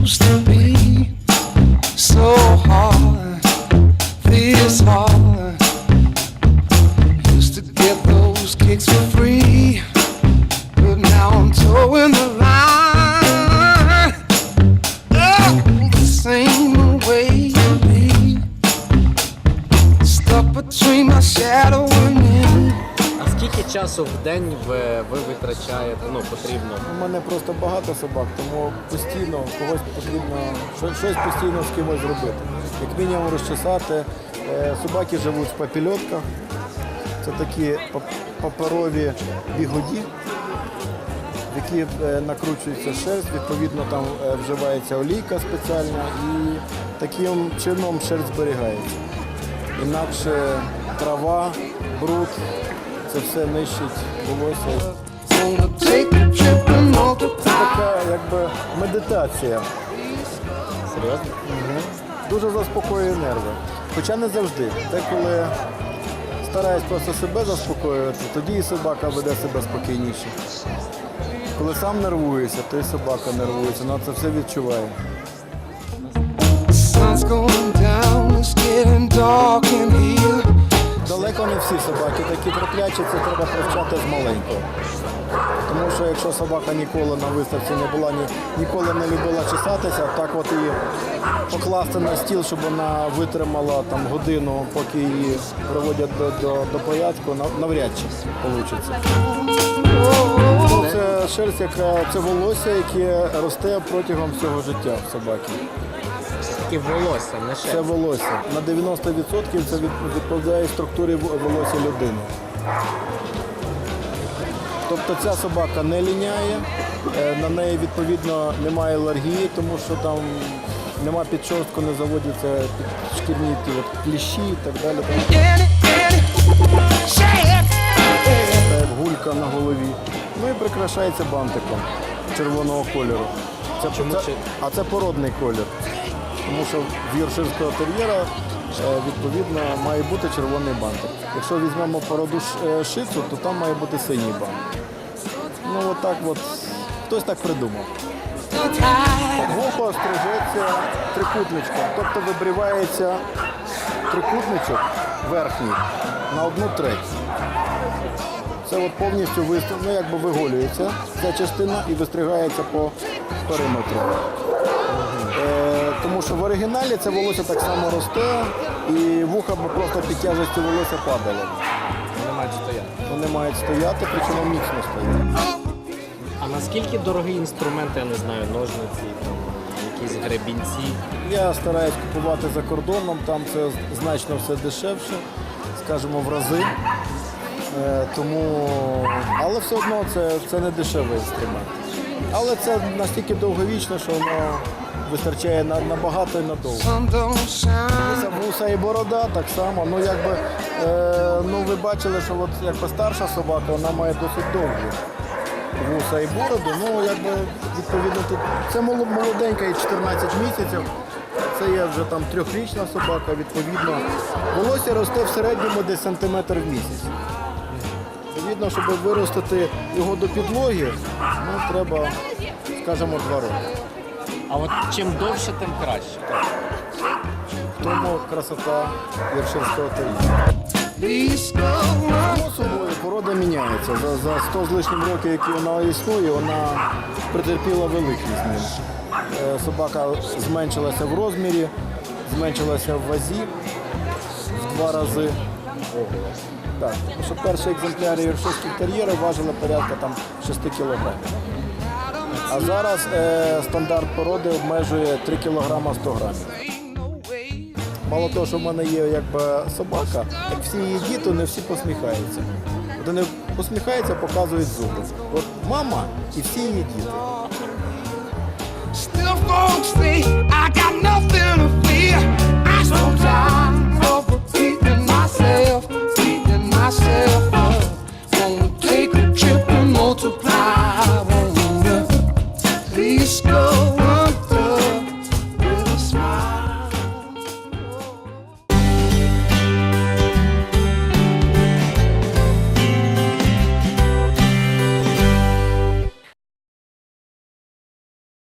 used to be so hard, this hard. Used to get those kicks for free, but now I'm towing the line. Oh, this ain't the way to. Stuck between my shadow and me. Часу в день ви, ви витрачаєте, ну потрібно? У мене просто багато собак, тому постійно когось потрібно щось, постійно з кимось зробити. Як мінімум розчесати. Е, Собаки живуть в папільотках. Це такі паперові бігуді, в які е, накручується шерсть, відповідно там е, вживається олійка спеціальна і таким чином шерсть зберігається. Інакше трава, бруд, це все нищить волосся. And. Це така якби медитація. Серйозно? Дуже заспокоює нерви. Хоча не завжди. Деколи стараюсь просто себе заспокоювати, тоді і собака веде себе спокійніше. Коли сам нервуєшся, то і собака нервується, вона це все відчуває. Sun's going down, it's getting dark не всі собаки такі терплячі, це треба привчати з маленького. Тому що якщо собака ніколи на виставці не була, ні, ніколи не любила чесатися, так от її покласти на стіл, щоб вона витримала там годину, поки її приводять до, до, до порядку, навряд чи вийде. Це шерсть, яка це волосся, яке росте протягом всього життя собаки. Такі волосся, не Це волосся. На 90% це відповідає структурі волосся людини. Тобто ця собака не ліняє, е, на неї відповідно немає алергії, тому що там нема підшорстку, не заводяться шкірні ті от кліщі і так далі. Гулька на голові. Ну і прикрашається бантиком червоного кольору. Це, Чому це- а це породний колір. Тому що в юрширського тер'єра е, відповідно має бути червоний бантик. Якщо візьмемо породу е, шицу, то там має бути синій бантик. Ну от так от хтось так придумав. Вухо стрижеться трикутничком, тобто вибривається трикутничок верхній на одну треть. Це от повністю вистав, ну, якби виголюється ця частина і вистригається по периметру. Тому що в оригіналі це волосся так само росте, і вуха б просто під тяжестю волосся падало. Вони мають стояти. Вони мають стояти, причому міцно стояти. А наскільки дорогі інструменти, я не знаю, ножниці, там, якісь гребінці? Я стараюсь купувати за кордоном, там це значно все дешевше, скажімо, в рази. Е, тому, але все одно це, це не дешевий інструмент. Але це настільки довговічно, що воно вистачає на, на багато і надовго. Це вуса і борода так само. Ну якби е, ну ви бачили, що от якби старша собака, вона має досить довгі вуса і бороду. Ну якби відповідно тут це молоденька і 14 місяців. Це є вже там трьохрічна собака, відповідно. Волосся росте в середньому десь сантиметр в місяць. Відповідно, щоб виростити його до підлоги, ну треба, скажімо, два роки. А от чим довше, тим краще. В тому красота Яршинського собою порода міняється. За, за 100 з лишнім років, які вона існує, вона претерпіла великий змін. Е, Собака зменшилася в розмірі, зменшилася в вазі в два рази. Так, тому що перші екземпляри юршинських тер'єрів важили порядка там 6 кг. А зараз е, стандарт породи обмежує 3 кг 100 грамів. Мало того, що в мене є якби собака, як всі її діти, не всі посміхаються. От вони посміхаються, показують зуби. От мама і всі її діти.